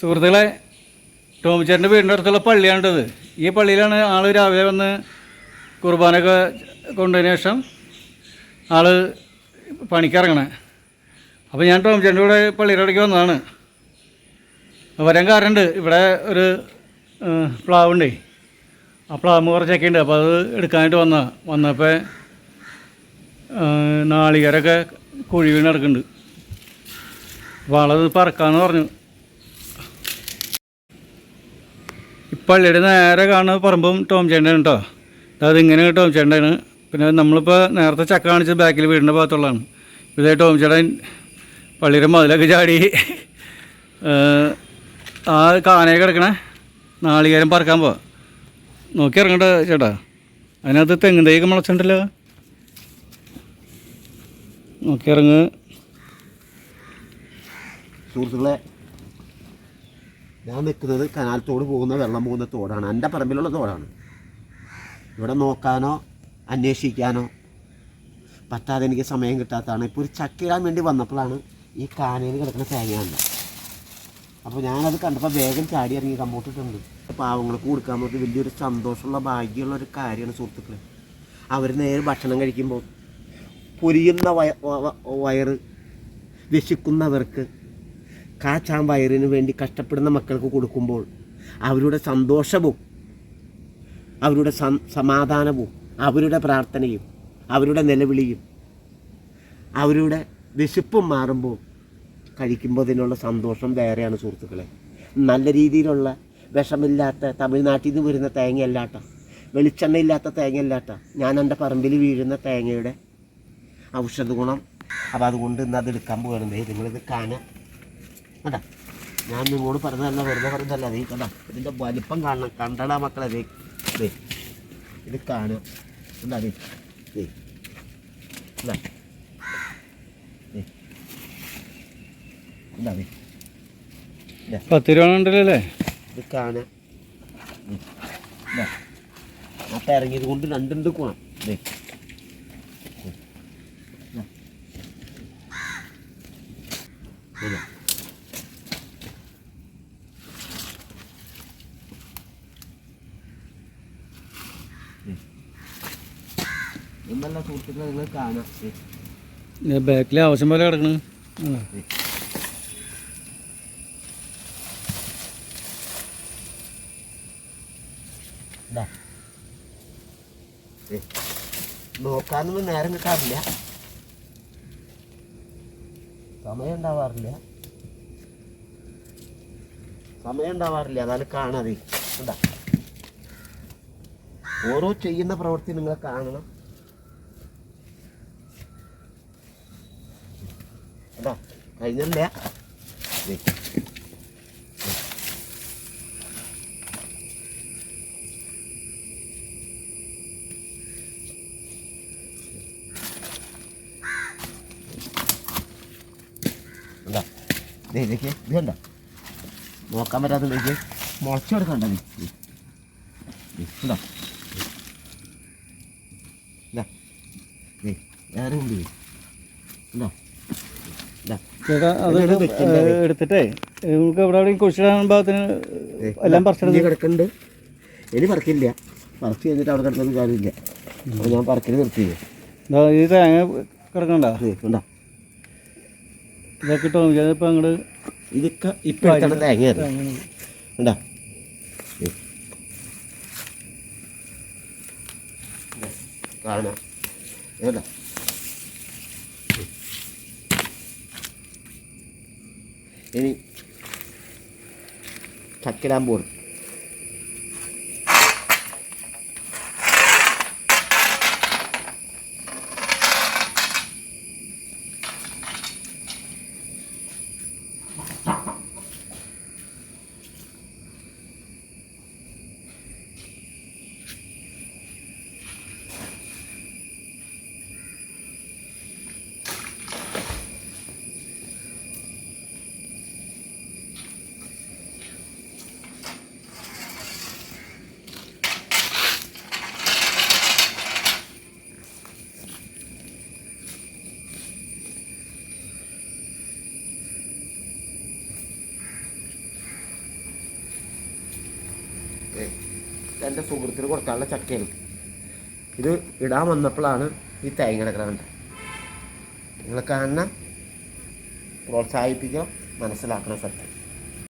സുഹൃത്തുക്കളെ ടോമിച്ചേട്ടന്റെ വീടിന്റെ അടുത്തുള്ള പള്ളിയാണിത് ഈ പള്ളിയിലാണ് ആൾ രാവിലെ വന്ന് കുർബാനൊക്കെ കൊണ്ടതിന് ശേഷം ആൾ പണിക്കിറങ്ങണേ. അപ്പോൾ ഞാൻ ടോമിച്ചേട്ടന്റെ കൂടെ പള്ളിയുടെ ഇടയ്ക്ക് വന്നതാണ്. വരാൻ കാരണമുണ്ട്. ഇവിടെ ഒരു പ്ലാവുണ്ടേ. ആ പ്ലാവ് കുറച്ചൊക്കെ ഉണ്ട് അപ്പോൾ അത് എടുക്കാനായിട്ട് വന്ന. വന്നപ്പോൾ നാളികേരൊക്കെ കുഴി വീണ് കിടക്കുന്നുണ്ട് അപ്പോൾ ആളത് പറക്കാന്ന് പറഞ്ഞു ഈ പള്ളിയുടെ നേരെ കാണുന്ന പറമ്പും ടോം ചേട്ടൻ കേട്ടോ. അത് ഇങ്ങനെ ടോം ചേട്ടനാണ് പിന്നെ നമ്മളിപ്പോൾ നേരത്തെ ചക്ക കാണിച്ചത് ബാക്കിൽ വീടിന്റെ ഭാഗത്തുള്ളതാണ്. ഇതേ ടോം ചേട്ടൻ പള്ളിയുടെ മതിലൊക്കെ ചാടി ആ കാനയെ കിടക്കണേ. നാളികേരം പറക്കാൻ പോവാം. നോക്കി ഇറങ്ങട്ടെ ചേട്ടാ. അതിനകത്ത് തെങ്ങ് തൈയൊക്കെ മുളച്ചിട്ടുണ്ടല്ലോ. നോക്കി ഇറങ്ങ്. സുഹൃത്തുക്കളെ ഞാൻ നിൽക്കുന്നത് കനാൽ തോട് പോകുന്ന വെള്ളം പോകുന്ന തോടാണ്. എന്റെ പറമ്പിലുള്ള തോടാണ്. ഇവിടെ നോക്കാനോ അന്വേഷിക്കാനോ പറ്റാതെ എനിക്ക് സമയം കിട്ടാത്തതാണ്. ഇപ്പോൾ ഒരു ചക്കിടാൻ വേണ്ടി വന്നപ്പോഴാണ് ഈ കാനയിൽ കിടക്കുന്ന തേങ്ങയാണ് അപ്പോൾ ഞാനത് കണ്ടപ്പോൾ വേഗം ചാടി ഇറങ്ങി കമ്പോട്ടിട്ടുണ്ട്. പാവങ്ങൾക്ക് കൊടുക്കാൻ പറ്റി വലിയൊരു സന്തോഷമുള്ള ഭാഗ്യമുള്ള ഒരു കാര്യമാണ് സുഹൃത്തുക്കൾ അവർ നേരെ ഭക്ഷണം കഴിക്കുമ്പോൾ പൊരിയുന്ന വയറ് വിശക്കുന്നവർക്ക് കാച്ചാൻ വയറിന് വേണ്ടി കഷ്ടപ്പെടുന്ന മക്കൾക്ക് കൊടുക്കുമ്പോൾ അവരുടെ സന്തോഷവും അവരുടെ സമാധാനവും അവരുടെ പ്രാർത്ഥനയും അവരുടെ നിലവിളിയും അവരുടെ വിശപ്പും മാറുമ്പോൾ കഴിക്കുമ്പോൾ അതിനുള്ള സന്തോഷം വേറെയാണ് സുഹൃത്തുക്കളെ. നല്ല രീതിയിലുള്ള വിഷമില്ലാത്ത തമിഴ്നാട്ടിൽ നിന്ന് വരുന്ന തേങ്ങയല്ലാട്ട വെളിച്ചെണ്ണയില്ലാത്ത തേങ്ങയല്ലാട്ട ഞാൻ എന്റെ പറമ്പിൽ വീഴുന്ന തേങ്ങയുടെ ഔഷധ ഗുണം അപ്പോൾ അതുകൊണ്ട് ഇന്ന് അതെടുക്കാൻ എടുക്കാൻ പോകണത് നിങ്ങളിത് കാണാൻ കണ്ടാ? ഞാൻ നിങ്ങളോട് പറഞ്ഞതല്ല വെറുതെ പറഞ്ഞതല്ല. നീ കേട്ടാ ഇതിന്റെ വലിപ്പം കാണണം. കണ്ടടാ മക്കളെ ദേ. ദേ. ഇത് കാണുക എന്താ ദേ. ദേ. എന്താ പത്ത് രൂപ ഉണ്ടല്ലോ ഇത് കാണുക അപ്പം ഇറങ്ങിയത് കൊണ്ട് രണ്ടുണ്ട് ഗുണം ദേ. ദേ. എന്നല്ല സുഹൃത്തുക്കളെ നിങ്ങൾ കാണാം. ബാക്കിൽ ആവശ്യം പോലെ കിടക്കണ്. നോക്കാനൊന്നും നേരം കിട്ടാറില്ല. സമയം ഉണ്ടാവാറില്ല. സമയം ഉണ്ടാവാറില്ല. അതാണ് കാണാതെ. എന്താ ഓരോ ചെയ്യുന്ന പ്രവൃത്തി നിങ്ങൾ കാണണം. എന്താ കഴിഞ്ഞല്ല. എന്താ ഇതൊക്കെ ഇത് കണ്ട നോക്കാൻ പറ്റാത്ത ഇതൊക്കെ മുളച്ചെടുക്കണ്ട നീ കണ്ടോ ഇതാ ദേ വേറെ ഉണ്ട് ദേ. ചേട്ടാ അത് എടുത്തിട്ടേ. നമുക്ക് എവിടെ എവിടെയും കുഴിച്ചിടാൻ ഭാഗത്തിന് എല്ലാം പറിച്ചെടുത്ത് കിടക്കുന്നുണ്ട് ഇനി പറിക്കില്ല. പറിച്ച് കഴിഞ്ഞിട്ട് അവിടെ കിടക്കുന്ന കാര്യമില്ല. അപ്പോൾ ഞാൻ പറിക്കൽ നിർത്തിയത് ഈ തേങ്ങ കിടക്കണ്ട? ദേ, കണ്ടോ ഇതൊക്കെ ഇട്ടോ ഇപ്പം അങ്ങോട്ട് ഇതൊക്കെ ഇപ്പം കണ്ടോ ദേ. ദേ, കാണാം. ഏതാ ഇനി ചക്കിടാൻ പോകണം ഏ, എന്റെ സുഹൃത്തിന് കൊടുക്കാനുള്ള ചക്കയാണ്. ഇത് ഇടാൻ വന്നപ്പോഴാണ് ഈ തേങ്ങ കിടക്കുന്നത് നിങ്ങൾ കാണണം പ്രോത്സാഹിപ്പിക്കണം മനസ്സിലാക്കണം സത്യം